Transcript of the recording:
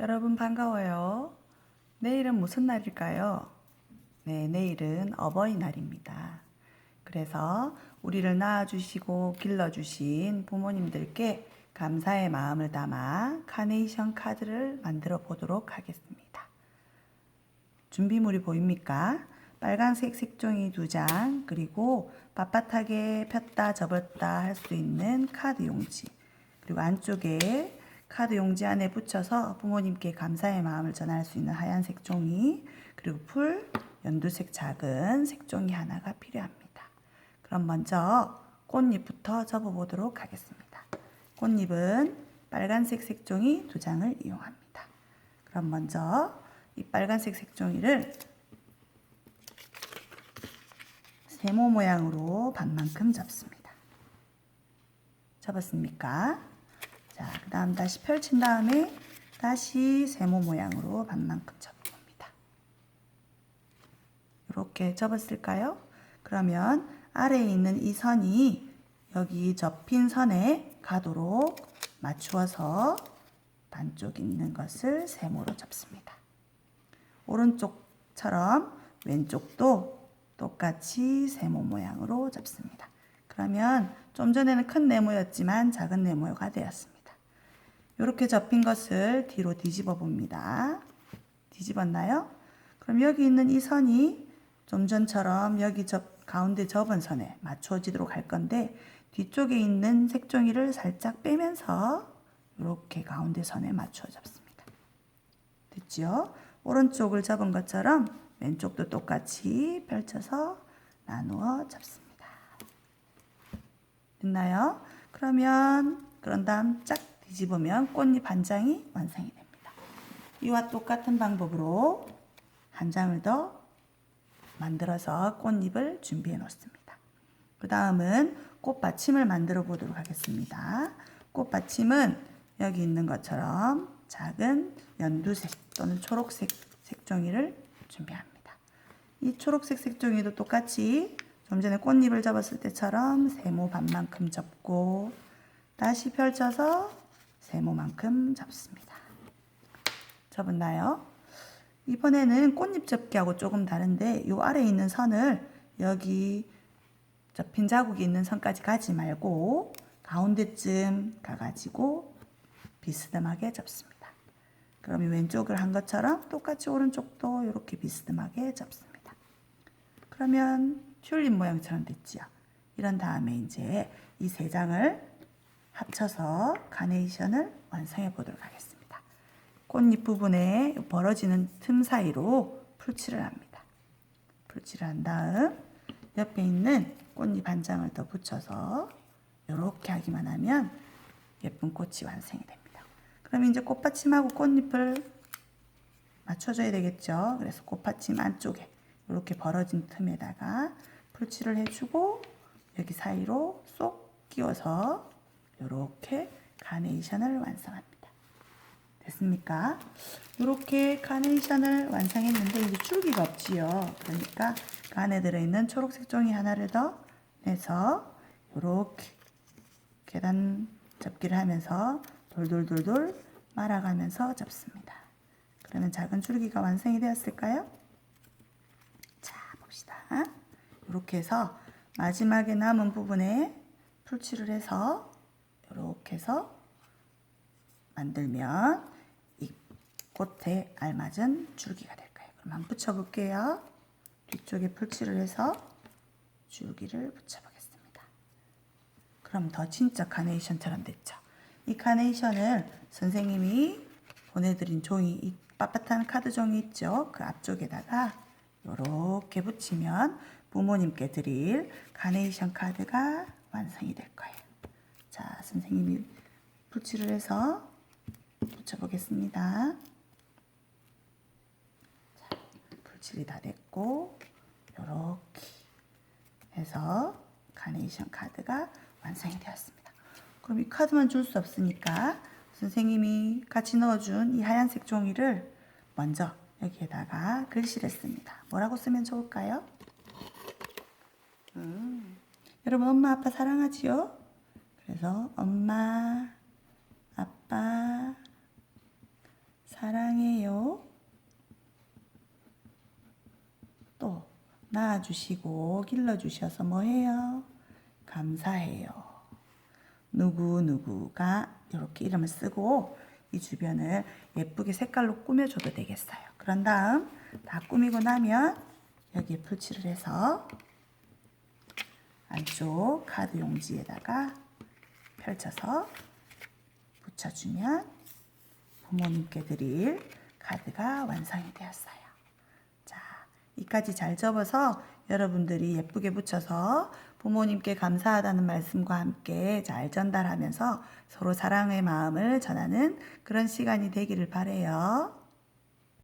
여러분 반가워요. 내일은 무슨 날일까요? 네, 내일은 어버이날입니다. 그래서 우리를 낳아주시고 길러주신 부모님들께 감사의 마음을 담아 카네이션 카드를 만들어 보도록 하겠습니다. 준비물이 보입니까? 빨간색 색종이 두 장, 그리고 빳빳하게 폈다 접었다 할 수 있는 카드 용지, 그리고 안쪽에 카드 용지 안에 붙여서 부모님께 감사의 마음을 전할 수 있는 하얀색 종이, 그리고 풀, 연두색 작은 색종이 하나가 필요합니다. 그럼 먼저 꽃잎부터 접어보도록 하겠습니다. 꽃잎은 빨간색 색종이 두 장을 이용합니다. 그럼 먼저 이 빨간색 색종이를 세모 모양으로 반만큼 접습니다. 접었습니까? 자, 그 다음 다시 펼친 다음에 다시 세모 모양으로 반만큼 접어봅니다. 이렇게 접었을까요? 그러면 아래에 있는 이 선이 여기 접힌 선에 가도록 맞추어서 반쪽 있는 것을 세모로 접습니다. 오른쪽처럼 왼쪽도 똑같이 세모 모양으로 접습니다. 그러면 좀 전에는 큰 네모였지만 작은 네모가 되었습니다. 이렇게 접힌 것을 뒤로 뒤집어 봅니다. 뒤집었나요? 그럼 여기 있는 이 선이 좀 전처럼 여기 접, 가운데 접은 선에 맞춰지도록 할 건데 뒤쪽에 있는 색종이를 살짝 빼면서 이렇게 가운데 선에 맞춰 잡습니다. 됐죠? 오른쪽을 접은 것처럼 왼쪽도 똑같이 펼쳐서 나누어 잡습니다. 됐나요? 그러면 그런 다음 짝 뒤집으면 꽃잎 한 장이 완성이 됩니다. 이와 똑같은 방법으로 한 장을 더 만들어서 꽃잎을 준비해 놓습니다. 그 다음은 꽃받침을 만들어 보도록 하겠습니다. 꽃받침은 여기 있는 것처럼 작은 연두색 또는 초록색 색종이를 준비합니다. 이 초록색 색종이도 똑같이 좀 전에 꽃잎을 접었을 때처럼 세모 반만큼 접고 다시 펼쳐서 세모만큼 접습니다. 접었나요? 이번에는 꽃잎 접기하고 조금 다른데 이 아래에 있는 선을 여기 접힌 자국이 있는 선까지 가지 말고 가운데쯤 가가지고 비스듬하게 접습니다. 그럼 이 왼쪽을 한 것처럼 똑같이 오른쪽도 이렇게 비스듬하게 접습니다. 그러면 튤립 모양처럼 됐지요. 이런 다음에 이제 이 세 장을 합쳐서 카네이션을 완성해 보도록 하겠습니다. 꽃잎 부분에 벌어지는 틈 사이로 풀칠을 합니다. 풀칠을 한 다음 옆에 있는 꽃잎 한 장을 더 붙여서 이렇게 하기만 하면 예쁜 꽃이 완성이 됩니다. 그럼 이제 꽃받침하고 꽃잎을 맞춰줘야 되겠죠. 그래서 꽃받침 안쪽에 이렇게 벌어진 틈에다가 풀칠을 해주고 여기 사이로 쏙 끼워서 이렇게 카네이션을 완성합니다. 됐습니까? 이렇게 카네이션을 완성했는데 이제 줄기가 없지요. 그러니까 그 안에 들어있는 초록색 종이 하나를 더 내서 이렇게 계단 접기를 하면서 돌돌돌돌 말아가면서 접습니다. 그러면 작은 줄기가 완성이 되었을까요? 자, 봅시다. 이렇게 해서 마지막에 남은 부분에 풀칠을 해서 이렇게 해서 만들면 이 꽃에 알맞은 줄기가 될 거예요. 그럼 한번 붙여볼게요. 뒤쪽에 풀칠을 해서 줄기를 붙여보겠습니다. 그럼 더 진짜 카네이션처럼 됐죠. 이 카네이션을 선생님이 보내드린 종이, 이 빳빳한 카드 종이 있죠. 그 앞쪽에다가 이렇게 붙이면 부모님께 드릴 카네이션 카드가 완성이 될 거예요. 자, 선생님이 붙이를 해서 붙여보겠습니다. 자, 풀칠이 다 됐고 이렇게 해서 카네이션 카드가 완성이 되었습니다. 그럼 이 카드만 줄 수 없으니까 선생님이 같이 넣어준 이 하얀색 종이를 먼저 여기에다가 글씨를 씁니다. 뭐라고 쓰면 좋을까요? 음, 여러분 엄마 아빠 사랑하지요? 그래서 엄마 아빠 사랑해요. 또 낳아주시고 길러주셔서 뭐해요? 감사해요. 누구누구가 이렇게 이름을 쓰고 이 주변을 예쁘게 색깔로 꾸며줘도 되겠어요. 그런 다음 다 꾸미고 나면 여기에 풀칠을 해서 안쪽 카드 용지에다가 펼쳐서 붙여주면 부모님께 드릴 카드가 완성이 되었어요. 자, 이까지 잘 접어서 여러분들이 예쁘게 붙여서 부모님께 감사하다는 말씀과 함께 잘 전달하면서 서로 사랑의 마음을 전하는 그런 시간이 되기를 바래요.